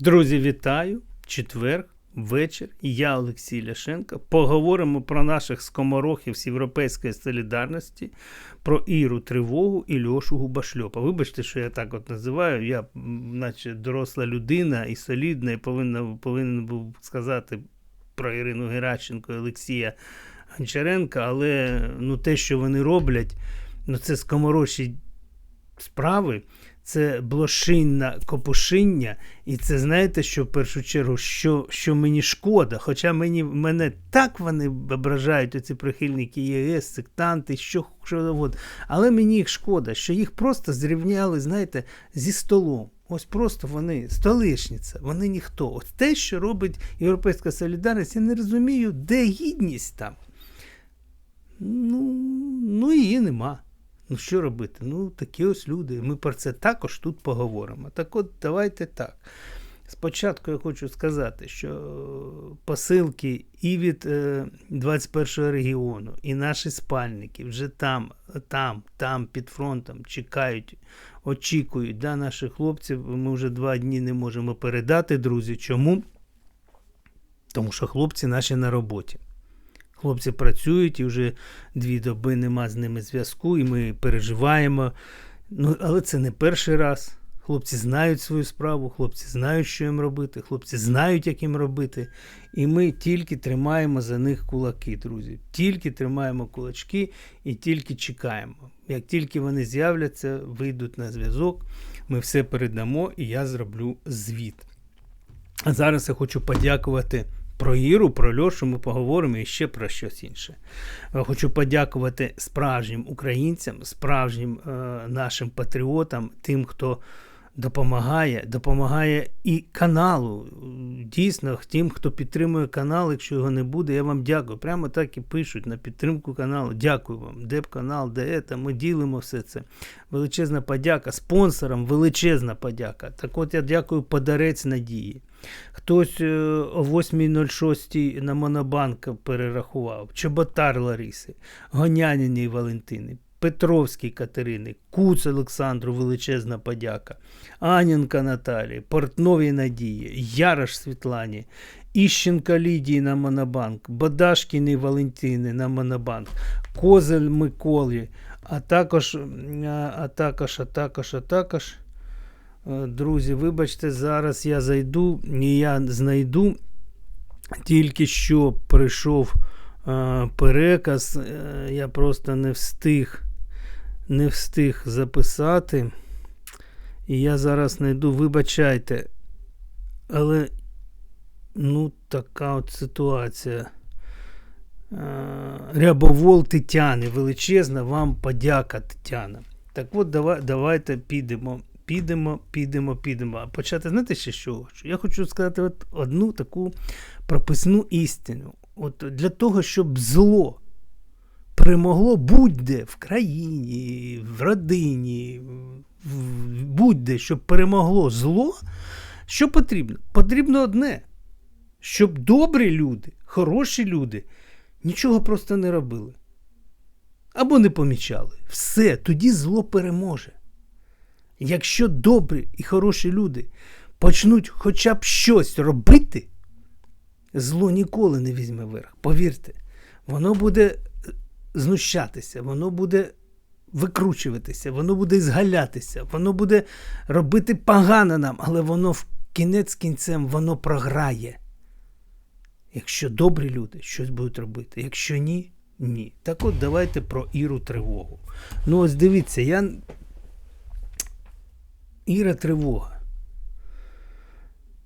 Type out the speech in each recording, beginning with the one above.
Друзі, вітаю! Четвер, вечір. Я Олексій Ляшенко. Поговоримо про наших скоморохів з Європейської солідарності, про Іру Тривогу і Льошу Губашльопа. Вибачте, що я так от називаю. Я, наче доросла людина і солідна, і повинна, повинен був сказати про Ірину Геращенко і Олексія Гончаренка, але ну, те, що вони роблять, ну, це скоморочі справи. Це блошинне копушиння, і це знаєте, що в першу чергу, що, що мені шкода. Хоча мені мене так вони ображають, оці прихильники ЄС, сектанти, що що завгодно. Але мені їх шкода, що їх просто зрівняли, знаєте, зі столом. Ось просто вони столишниця, вони ніхто. Ось те, що робить Європейська солідарність, я не розумію, де гідність там. Ну, ну її нема. Ну, що робити? Ну, такі ось люди. Ми про це також тут поговоримо. Так от, давайте так. Спочатку я хочу сказати, що е, посилки і від е, 21-го регіону, і наші спальники вже там, там, там, під фронтом чекають, очікують да, наших хлопців. Ми вже два дні не можемо передати, друзі. Чому? Тому що хлопці наші на роботі. Хлопці працюють і вже дві доби нема з ними зв'язку, і ми переживаємо. Ну, але це не перший раз. Хлопці знають свою справу, хлопці знають, що їм робити, хлопці знають, як їм робити. І ми тільки тримаємо за них кулаки, друзі. Тільки тримаємо кулачки і тільки чекаємо. Як тільки вони з'являться, вийдуть на зв'язок, ми все передамо і я зроблю звіт. А зараз я хочу подякувати. Про Іру, про Льошу ми поговоримо і ще про щось інше. Хочу подякувати справжнім українцям, справжнім е, нашим патріотам, тим, хто допомагає, допомагає і каналу. Дійсно, тим, хто підтримує канал, якщо його не буде, я вам дякую. Прямо так і пишуть на підтримку каналу. Дякую вам. Де б канал, де ми ділимо все це. Величезна подяка. Спонсорам величезна подяка. Так от я дякую подарець надії. Хтось е, о 8.06 на Монобанк перерахував, Чоботар Лариси, Гоняніні Валентини, Петровській Катерини, Куц Олександру величезна подяка, Анінка Наталії, Портновій Надії, Ярош Світлані, Іщенка Лідії на Монобанк, Бадашкіни Валентини на Монобанк, Козель Миколі, а також, а також, а також, а також. Е, Друзі, вибачте, зараз я зайду і я знайду. Тільки що прийшов е, переказ, е, я просто не встиг не встиг записати. І я зараз знайду, вибачайте. Але ну, така от ситуація. Е, Рябовол Тетяни, величезна вам подяка, Тетяна. Так от, давай, давайте підемо підемо, підемо, підемо. А почати, знаєте, ще що? Я хочу сказати от одну таку прописну істину. От Для того, щоб зло перемогло будь-де в країні, в родині, будь-де, щоб перемогло зло, що потрібно? Потрібно одне, щоб добрі люди, хороші люди нічого просто не робили. Або не помічали. Все, тоді зло переможе. Якщо добрі і хороші люди почнуть хоча б щось робити, зло ніколи не візьме верх. Повірте, воно буде знущатися, воно буде викручуватися, воно буде згалятися, воно буде робити погано нам, але воно в кінець кінцем воно програє. Якщо добрі люди щось будуть робити, якщо ні, ні. Так от давайте про Іру тривогу. Ну, ось дивіться, я Іра тривога.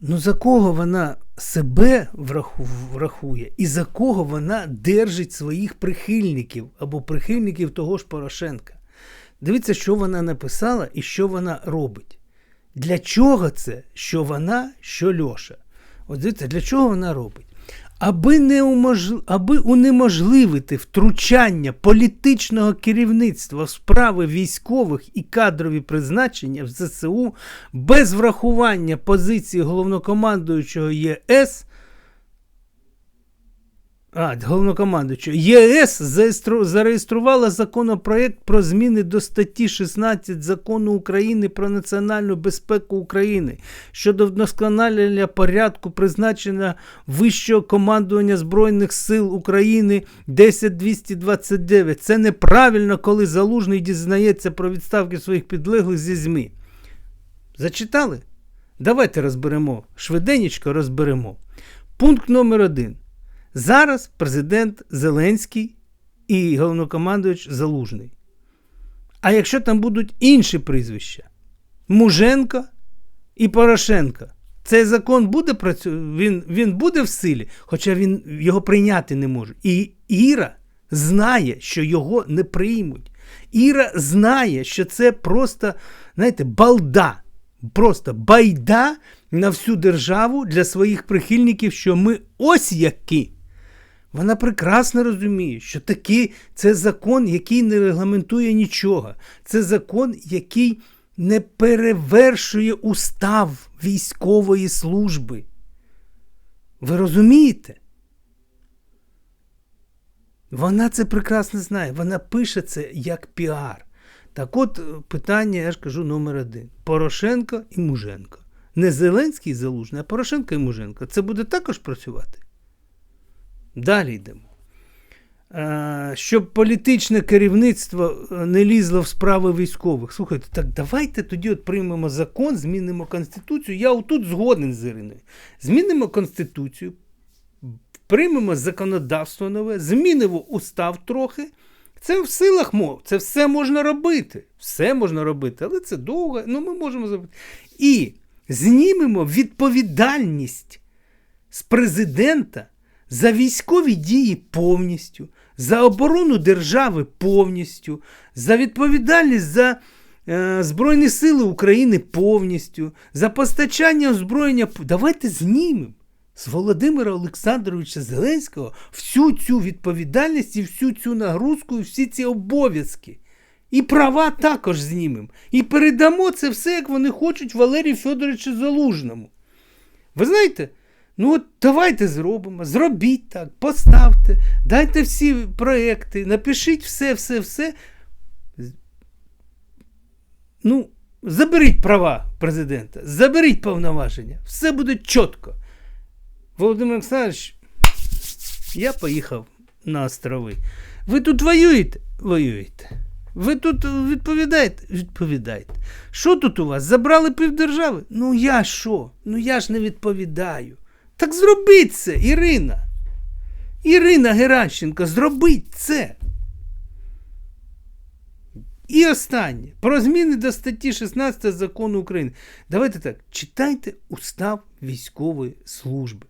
Ну, за кого вона себе врахує, і за кого вона держить своїх прихильників або прихильників того ж Порошенка? Дивіться, що вона написала і що вона робить. Для чого це, що вона, що Льоша? От дивіться, для чого вона робить? Аби, не умож... Аби унеможливити втручання політичного керівництва в справи військових і кадрові призначення в ЗСУ без врахування позиції головнокомандуючого ЄС, А, головнокомандуючого. ЄС зареєструвала законопроект про зміни до статті 16 закону України про національну безпеку України щодо вдосконалення порядку призначення вищого командування Збройних сил України 10229. Це неправильно, коли залужний дізнається про відставки своїх підлеглих зі ЗМІ. Зачитали? Давайте розберемо. Швиденечко розберемо. Пункт номер один. Зараз президент Зеленський і головнокомандуючий Залужний. А якщо там будуть інші прізвища: Муженко і Порошенко, цей закон буде працю... він, він буде в силі, хоча він його прийняти не може. І Іра знає, що його не приймуть. Іра знає, що це просто, знаєте, балда. Просто байда на всю державу для своїх прихильників, що ми ось які. Вона прекрасно розуміє, що такий це закон, який не регламентує нічого. Це закон, який не перевершує устав військової служби. Ви розумієте? Вона це прекрасно знає. Вона пише це як піар. Так от е, питання, я ж кажу, номер один: Порошенко і Муженко. Не Зеленський і Залужний, а Порошенко і Муженко. Це буде також працювати. Далі йдемо. Е, Щоб політичне керівництво е, не лізло в справи військових. Слухайте, так давайте тоді от приймемо закон, змінимо Конституцію. Я отут згоден з Іриною. Змінимо Конституцію, приймемо законодавство нове, змінимо устав трохи. Це в силах мов, це все можна робити. Все можна робити, але це довго, ну ми можемо зробити. І знімемо відповідальність з президента за військові дії повністю, за оборону держави повністю, за відповідальність за е, Збройні Сили України повністю, за постачання озброєння. Давайте знімемо з Володимира Олександровича Зеленського всю цю відповідальність і всю цю нагрузку, і всі ці обов'язки. І права також знімемо. І передамо це все, як вони хочуть Валерію Федоровичу Залужному. Ви знаєте, ну от давайте зробимо, зробіть так, поставте, дайте всі проекти, напишіть все, все, все. Ну, заберіть права президента, заберіть повноваження, все буде чітко. Володимир Олександрович, я поїхав на острови. Ви тут воюєте? Воюєте. Ви тут відповідаєте? Відповідаєте. Що тут у вас? Забрали півдержави? Ну я що? Ну я ж не відповідаю. Так зробіть це, Ірина. Ірина Геращенко, зробіть це. І останнє. Про зміни до статті 16 закону України. Давайте так, читайте устав військової служби.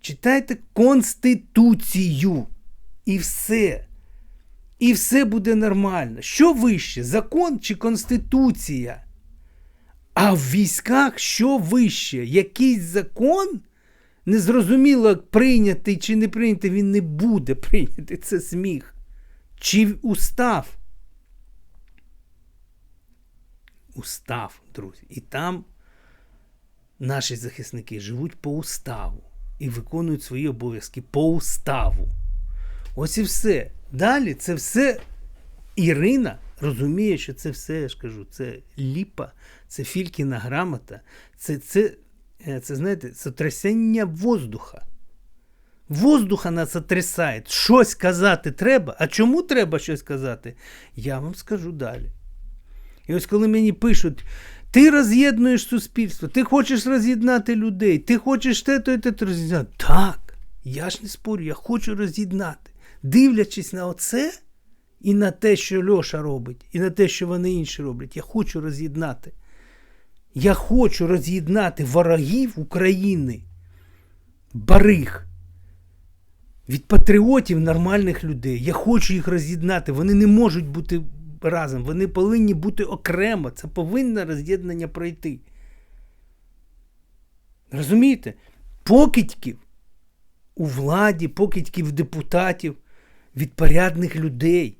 Читайте Конституцію. І все. І все буде нормально. Що вище? Закон чи Конституція? А в військах що вище? Якийсь закон? Незрозуміло, прийнятий чи не прийнятий, він не буде прийнятий. Це сміх. Чи устав? Устав, друзі. І там наші захисники живуть по уставу і виконують свої обов'язки по уставу. Ось і все. Далі це все Ірина розуміє, що це все, я ж кажу, це ліпа, це фількіна грамота, це, це, це знаєте, сотрясення воздуха. Воздуха нас сотрясає. Щось казати треба. А чому треба щось казати? Я вам скажу далі. І ось коли мені пишуть, ти роз'єднуєш суспільство, ти хочеш роз'єднати людей, ти хочеш те, то і те, то роз'єднати. Так, я ж не спорю, я хочу роз'єднати. Дивлячись на оце і на те, що Льоша робить, і на те, що вони інші роблять, я хочу роз'єднати. Я хочу роз'єднати ворогів України, бариг, від патріотів нормальних людей. Я хочу їх роз'єднати. Вони не можуть бути разом. Вони повинні бути окремо. Це повинне роз'єднання пройти. Розумієте? Покидьків у владі, покидьків депутатів, від порядних людей,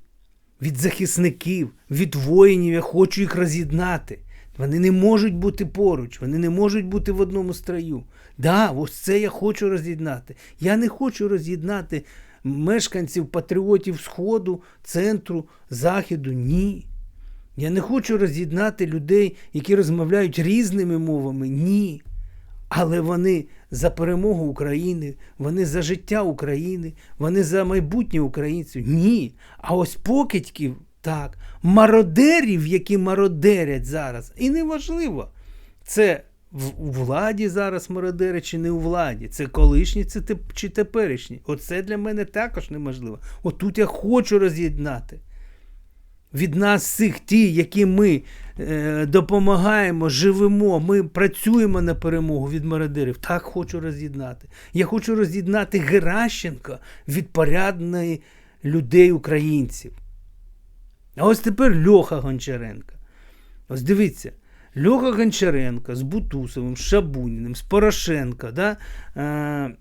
від захисників, від воїнів. Я хочу їх роз'єднати. Вони не можуть бути поруч, вони не можуть бути в одному строю. Да, ось це я хочу роз'єднати. Я не хочу роз'єднати мешканців патріотів Сходу, центру, Західу. Ні. Я не хочу роз'єднати людей, які розмовляють різними мовами. Ні. Але вони за перемогу України, вони за життя України, вони за майбутнє українців. Ні. А ось покидьків, так, мародерів, які мародерять зараз. І неважливо, це у владі зараз мародери чи не у владі, це колишні це чи теперішні. Оце для мене також неможливо. Отут я хочу роз'єднати. Від нас всіх ті, які ми е, допомагаємо, живемо, ми працюємо на перемогу від мародерів. Так хочу роз'єднати. Я хочу роз'єднати Геращенка від порядної людей українців. А ось тепер Льоха Гончаренка. Ось дивіться, Льоха Гончаренко з Бутусовим, з Шабуніним, з Порошенко, да? е,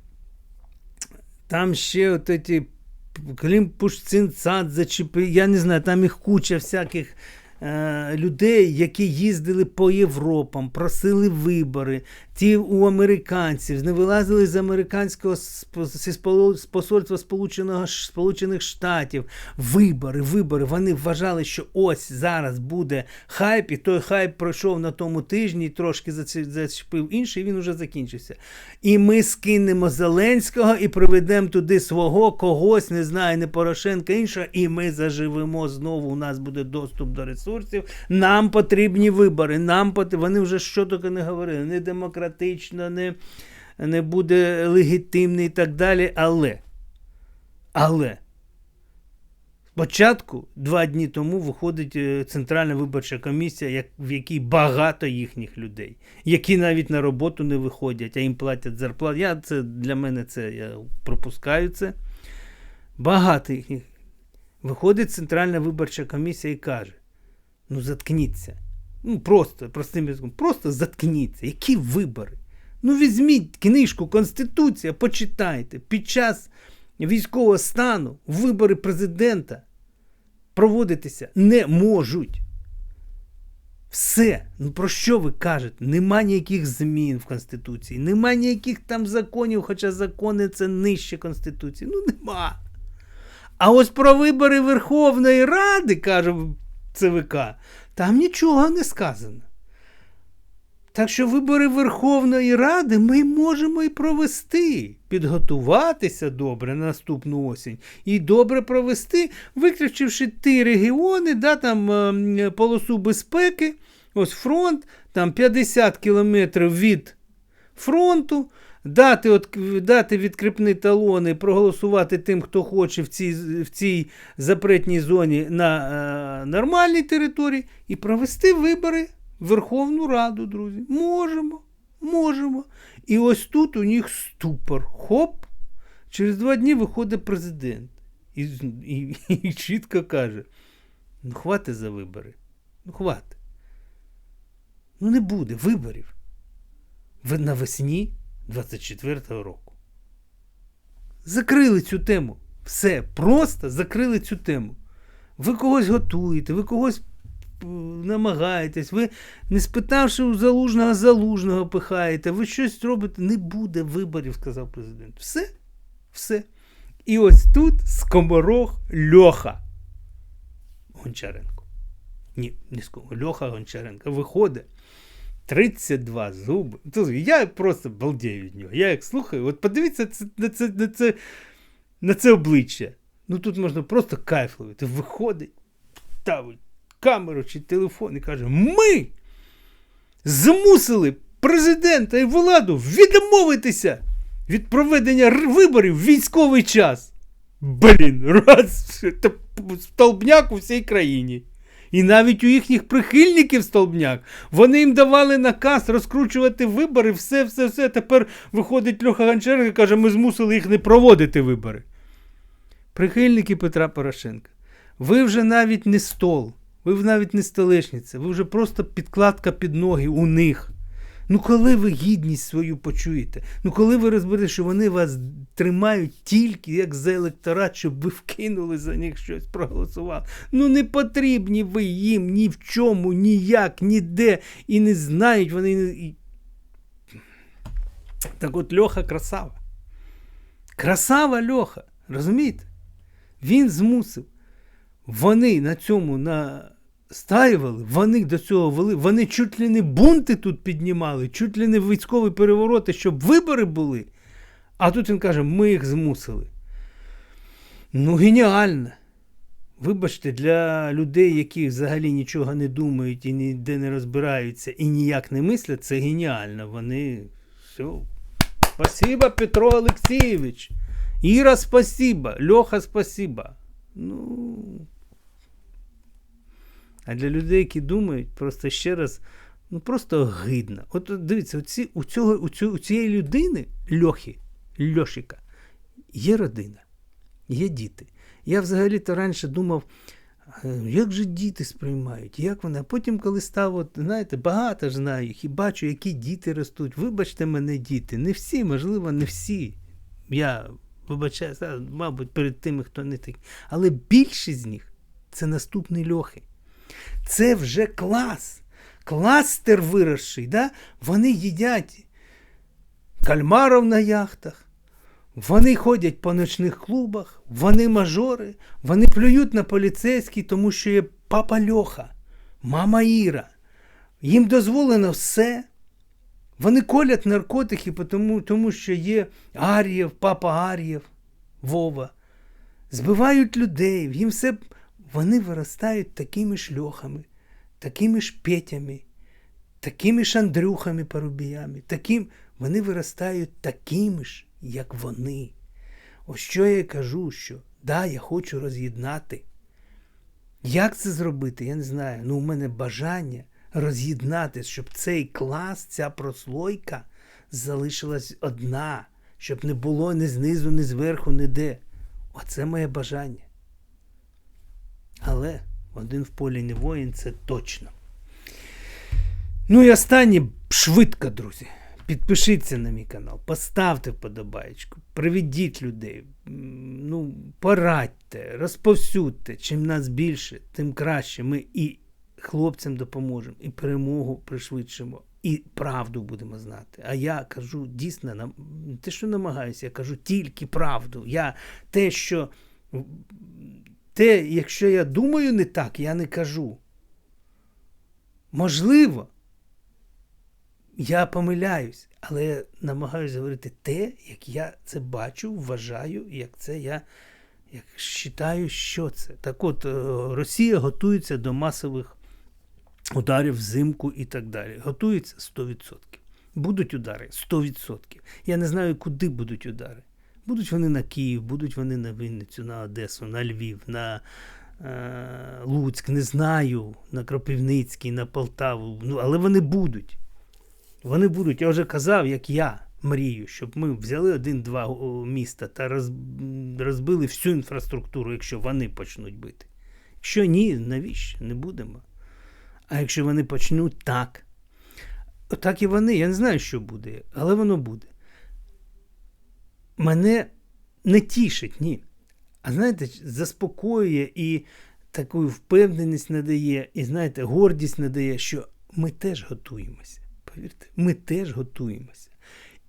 там ще от эти Клим Пушцинцадзе, чи я не знаю, там їх куча всяких е, людей, які їздили по Європам, просили вибори. Ті у американців не вилазили з американського з посольства Сполученого, Сполучених Штатів. Вибори, вибори. Вони вважали, що ось зараз буде хайп, і той хайп пройшов на тому тижні, трошки зачепив інший, він уже закінчився. І ми скинемо Зеленського і приведемо туди свого когось, не знаю, не Порошенка, іншого, і ми заживемо знову. У нас буде доступ до ресурсів. Нам потрібні вибори. Нам пот... Вони вже що тільки не говорили, не демократично, не, не буде легітимно і так далі. Але, але. Спочатку, два дні тому, виходить е, Центральна виборча комісія, як, в якій багато їхніх людей, які навіть на роботу не виходять, а їм платять зарплату. Я це для мене це я пропускаю це. Багато їхніх. Виходить Центральна виборча комісія і каже: ну заткніться. Ну, просто, простим язиком, просто заткніться. Які вибори? Ну, візьміть книжку Конституція, почитайте. Під час військового стану вибори президента проводитися не можуть. Все. Ну про що ви кажете? Нема ніяких змін в Конституції, нема ніяких там законів, хоча закони це нижче Конституції. Ну нема. А ось про вибори Верховної Ради, каже ЦВК, там нічого не сказано. Так що вибори Верховної Ради ми можемо і провести, підготуватися добре на наступну осінь і добре провести, виключивши ті регіони, да, там е, полосу безпеки, ось фронт, там 50 кілометрів від фронту, дати, от, дати відкріпні талони, проголосувати тим, хто хоче в цій, в цій запретній зоні на е, нормальній території, і провести вибори в Верховну Раду, друзі. Можемо, можемо. І ось тут у них ступор. Хоп! Через два дні виходить президент і, і, і чітко каже: ну, хватить за вибори. Ну, хватить. Ну, не буде виборів. Ви навесні 24-го року. Закрили цю тему. Все, просто закрили цю тему. Ви когось готуєте, ви когось намагаєтесь, ви, не спитавши у залужного, залужного пихаєте, ви щось робите, не буде виборів, сказав президент. Все, все. І ось тут скоморох Льоха Гончаренко. Ні, не скоморох, Льоха Гончаренко виходить. 32 зуби. Я просто балдею від нього. Я як слухаю, от подивіться на це, на це, на це обличчя. Ну тут можна просто кайф ловити. Виходить, ставить камеру чи телефон і каже: Ми змусили президента і владу відмовитися від проведення виборів в військовий час. Блін, раз столбняк у всій країні. І навіть у їхніх прихильників столбняк. Вони їм давали наказ розкручувати вибори, все, все, все. Тепер виходить Льоха Ганчерка і каже, ми змусили їх не проводити вибори. Прихильники Петра Порошенка. Ви вже навіть не стол, ви навіть не столешниця, ви вже просто підкладка під ноги у них. Ну, коли ви гідність свою почуєте? Ну, коли ви розберете, що вони вас тримають тільки як за електорат, щоб ви вкинули за них щось, проголосували. Ну, не потрібні ви їм ні в чому, ніяк, ніде, і не знають вони. і- Так от Льоха красава. Красава Льоха, розумієте? Він змусив. Вони на цьому настаювали, вони до цього вели, вони чуть ли не бунти тут піднімали, чуть ли не військові перевороти, щоб вибори були. А тут він каже, ми їх змусили. Ну, геніально. Вибачте, для людей, які взагалі нічого не думають і ніде не розбираються і ніяк не мислять, це геніально. Вони все. Спасибо, Петро Олексійович. Іра, спасибо. Льоха, спасибо. Ну. А для людей, які думають, просто ще раз, ну просто гидно. От дивіться, оці, у, цього, у, цю, у цієї людини, Льохи, Льошика, є родина, є діти. Я взагалі-то раніше думав, як же діти сприймають, як вони. А потім, коли став, от, знаєте, багато ж знаю їх і бачу, які діти ростуть. Вибачте мене, діти. Не всі, можливо, не всі. Я вибачаюся, мабуть, перед тими, хто не такий. Але більшість з них це наступні льохи. Це вже клас. Кластер виросший. Да? Вони їдять кальмаров на яхтах. Вони ходять по ночних клубах, вони мажори, вони плюють на поліцейський, тому що є папа Льоха, мама Іра. Їм дозволено все. Вони колять наркотики, тому, тому що є Ар'єв, папа Ар'єв, Вова. Збивають людей, їм все. Вони виростають такими ж льохами, такими ж петями, такими ж Андрюхами Парубіями, таким, вони виростають такими ж, як вони. Ось що я кажу, що да, я хочу роз'єднати. Як це зробити? Я не знаю. Ну, у мене бажання роз'єднати, щоб цей клас, ця прослойка залишилась одна, щоб не було ні знизу, ні зверху, ніде. Оце моє бажання. Але один в полі не воїн, це точно. Ну і останнє швидко, друзі. Підпишіться на мій канал, поставте вподобайку, приведіть людей, ну, порадьте, розповсюдьте. Чим нас більше, тим краще. Ми і хлопцям допоможемо, і перемогу пришвидшимо, і правду будемо знати. А я кажу дійсно, те, що намагаюся, я кажу тільки правду. Я те, що те, якщо я думаю не так, я не кажу. Можливо, я помиляюсь, але я намагаюся говорити те, як я це бачу, вважаю, як це я як вважаю, що це. Так от, е, Росія готується до масових ударів взимку і так далі. Готується 100%. Будуть удари 100%. Я не знаю, куди будуть удари. Будуть вони на Київ, будуть вони на Вінницю, на Одесу, на Львів, на е, Луцьк, не знаю, на Кропивницький, на Полтаву. Ну, але вони будуть. Вони будуть. Я вже казав, як я мрію, щоб ми взяли один-два міста та роз, розбили всю інфраструктуру, якщо вони почнуть бити. Якщо ні, навіщо? Не будемо. А якщо вони почнуть так, так і вони. Я не знаю, що буде, але воно буде. Мене не тішить, ні. А знаєте, заспокоює і таку впевненість надає, і знаєте, гордість надає, що ми теж готуємося. Повірте, ми теж готуємося.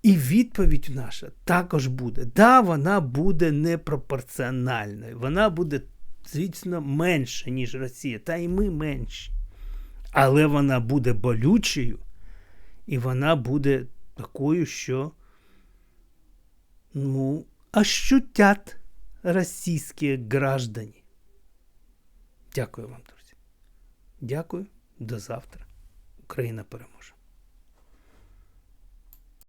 І відповідь наша також буде. Да, вона буде непропорціональною. Вона буде, звісно, менша, ніж Росія, та й ми менші. Але вона буде болючою, і вона буде такою, що ну, ощутят російські граждані. Дякую вам, друзі. Дякую. До завтра. Україна переможе.